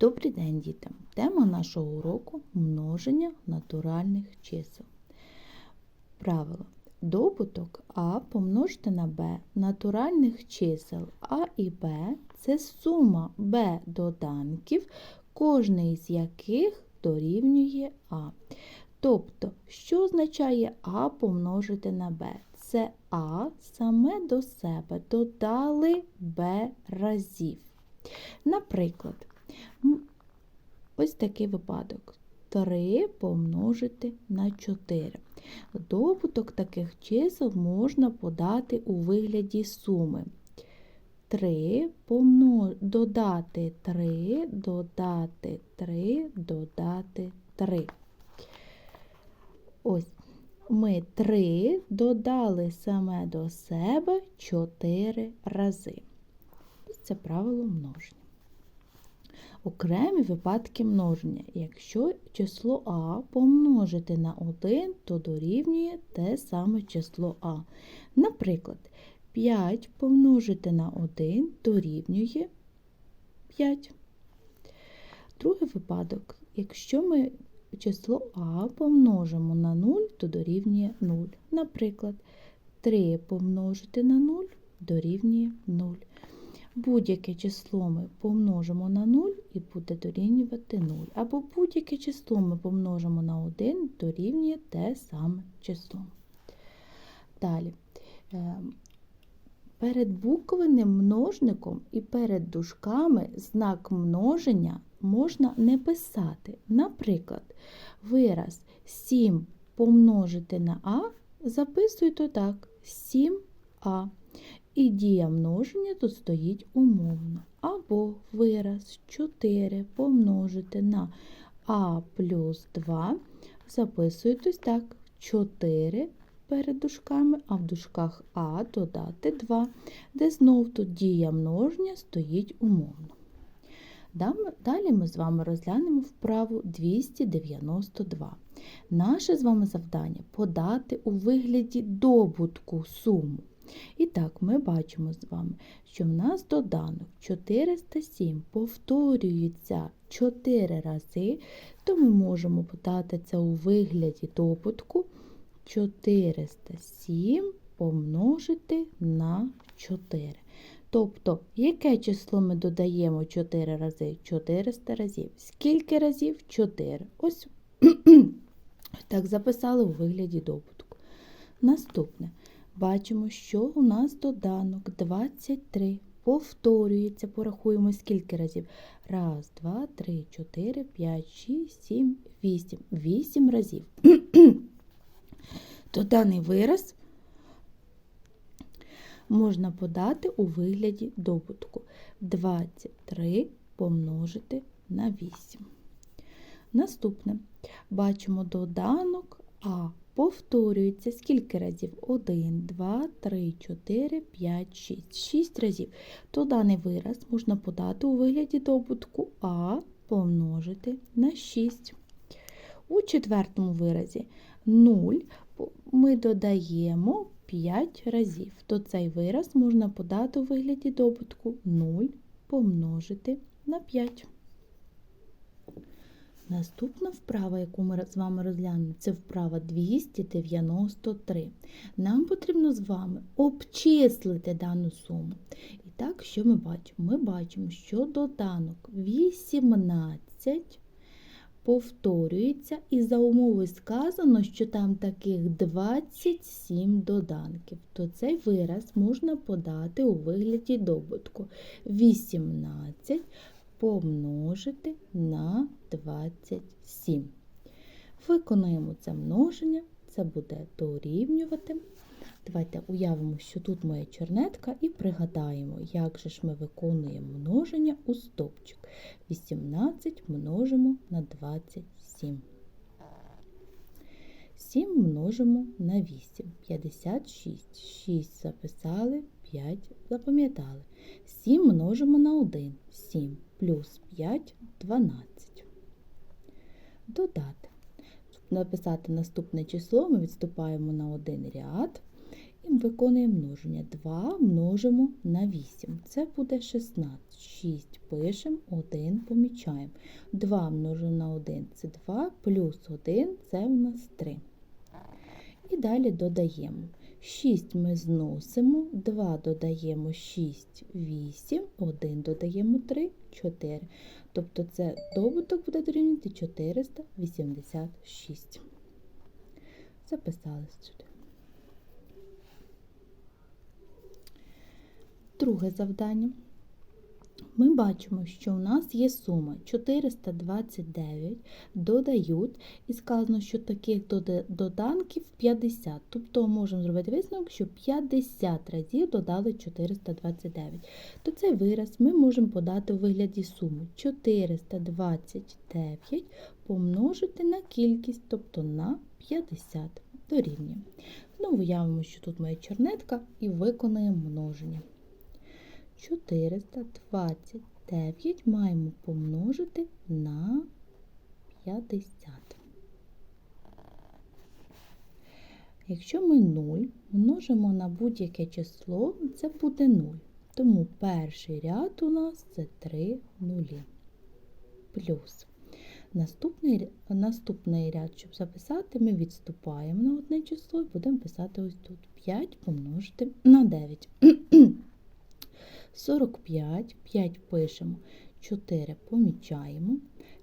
Добрий день, діти! Тема нашого уроку множення натуральних чисел. Правило. Добуток А помножити на Б натуральних чисел А і Б це сума Б доданків, кожний з яких дорівнює А. Тобто, що означає А помножити на Б? Це А саме до себе додали Б разів. Наприклад, ось такий випадок. 3 помножити на 4. Добуток таких чисел можна подати у вигляді суми. 3 помно... додати 3, додати 3, додати 3. Ось ми 3 додали саме до себе 4 рази. Це правило множення. Окремі випадки множення. Якщо число А помножити на 1, то дорівнює те саме число А. Наприклад, 5 помножити на 1 дорівнює 5. Другий випадок. Якщо ми число А помножимо на 0, то дорівнює 0. Наприклад, 3 помножити на 0 дорівнює 0. Будь-яке число ми помножимо на 0 і буде дорівнювати 0. Або будь-яке число ми помножимо на 1 дорівнює те саме число. Далі. Е, Перед буквенним множником і перед дужками знак множення можна не писати. Наприклад, вираз 7 помножити на А записуйте так 7а. І дія множення тут стоїть умовно. Або вираз 4 помножити на а плюс 2. Записуєтесь так: 4 перед дужками, а в дужках А додати 2, де знов тут дія множення стоїть умовно. Далі ми з вами розглянемо вправу 292. Наше з вами завдання подати у вигляді добутку суму. І так, ми бачимо з вами, що в нас доданок 407 повторюється 4 рази, то ми можемо подати це у вигляді добутку 407 помножити на 4. Тобто, яке число ми додаємо 4 рази? 400 разів. Скільки разів? 4. Ось так записали у вигляді добутку. Наступне. Бачимо, що у нас доданок 23. Повторюється, порахуємо скільки разів. Раз, два, три, чотири, п'ять, шість, сім, вісім. Вісім разів. То даний вираз можна подати у вигляді добутку. 23 помножити на 8. Наступне. Бачимо доданок А повторюється скільки разів? 1, 2, 3, 4, 5, 6. 6 разів. То даний вираз можна подати у вигляді добутку А помножити на 6. У четвертому виразі 0 ми додаємо 5 разів. То цей вираз можна подати у вигляді добутку 0 помножити на 5. Наступна вправа, яку ми з вами розглянемо, це вправа 293. Нам потрібно з вами обчислити дану суму. І так, що ми бачимо? Ми бачимо, що доданок 18 повторюється, і за умови сказано, що там таких 27 доданків. То цей вираз можна подати у вигляді добутку. 18 помножити на 27. Виконуємо це множення, це буде дорівнювати. Давайте уявимо, що тут моя чернетка, і пригадаємо, як же ж ми виконуємо множення у стопчик. 18 множимо на 27. 7 множимо на 8. 56. 6 записали, 5 запам'ятали. 7 множимо на 1. 7 плюс 5 12. Додати. Щоб написати наступне число, ми відступаємо на один ряд І виконуємо множення. 2 множимо на 8. Це буде 16. 6 пишемо, 1 помічаємо. 2 множимо на 1 це 2, плюс 1 це у нас 3. І далі додаємо. 6 ми зносимо, 2 додаємо 6, 8, 1 додаємо 3, 4. Тобто це добуток буде дорівнювати 486. Записали сюди. Друге завдання. Ми бачимо, що у нас є сума 429, додають, і сказано, що таких доданків 50. Тобто можемо зробити висновок, що 50 разів додали 429. То цей вираз ми можемо подати у вигляді суми 429 помножити на кількість, тобто на 50 дорівнює. Знову уявимо, що тут моя чернетка і виконаємо множення. 429 маємо помножити на 50. Якщо ми 0 множимо на будь-яке число, це буде 0. Тому перший ряд у нас це 3 нулі. Плюс. Наступний, наступний ряд, щоб записати, ми відступаємо на одне число і будемо писати ось тут 5 помножити на 9. 45, 5 пишемо, 4 помічаємо,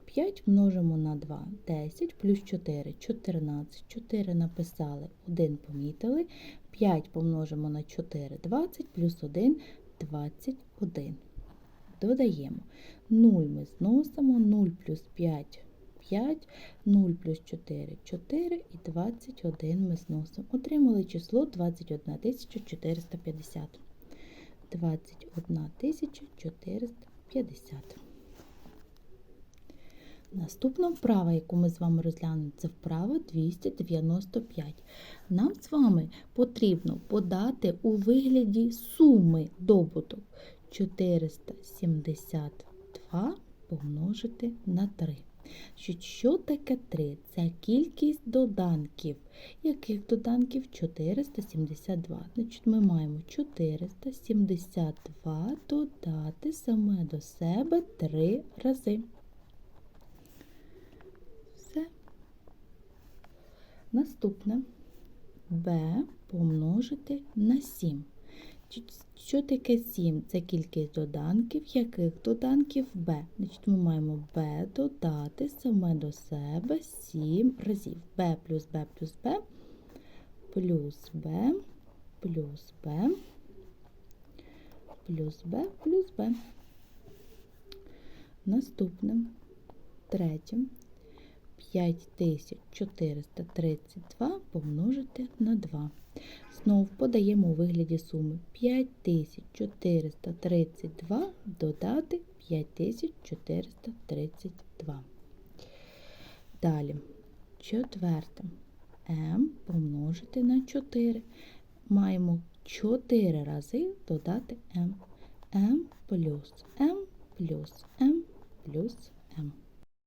5 множимо на 2, 10, плюс 4, 14, 4 написали, 1 помітили, 5 помножимо на 4, 20, плюс 1, 21. Додаємо 0 ми зносимо, 0 плюс 5, 5, 0 плюс 4, 4 і 21 ми зносимо. Отримали число 21 450. 21 450. Наступна вправа, яку ми з вами розглянемо, це вправа 295. Нам з вами потрібно подати у вигляді суми добуток 472 помножити на 3. Що, таке 3? Це кількість доданків. Яких доданків? 472. Значить, ми маємо 472 додати саме до себе 3 рази. Все. Наступне b помножити на 7. Що таке 7? Це кількість доданків. Яких доданків b? Значить, ми маємо b додати саме до себе 7 разів. b плюс b плюс b плюс b плюс b плюс b плюс b. Наступне, третє. 5432 помножити на 2. Знову подаємо у вигляді суми 5432 додати 5432. Далі, четверте. М помножити на 4. Маємо 4 рази додати М. М плюс М плюс М плюс М.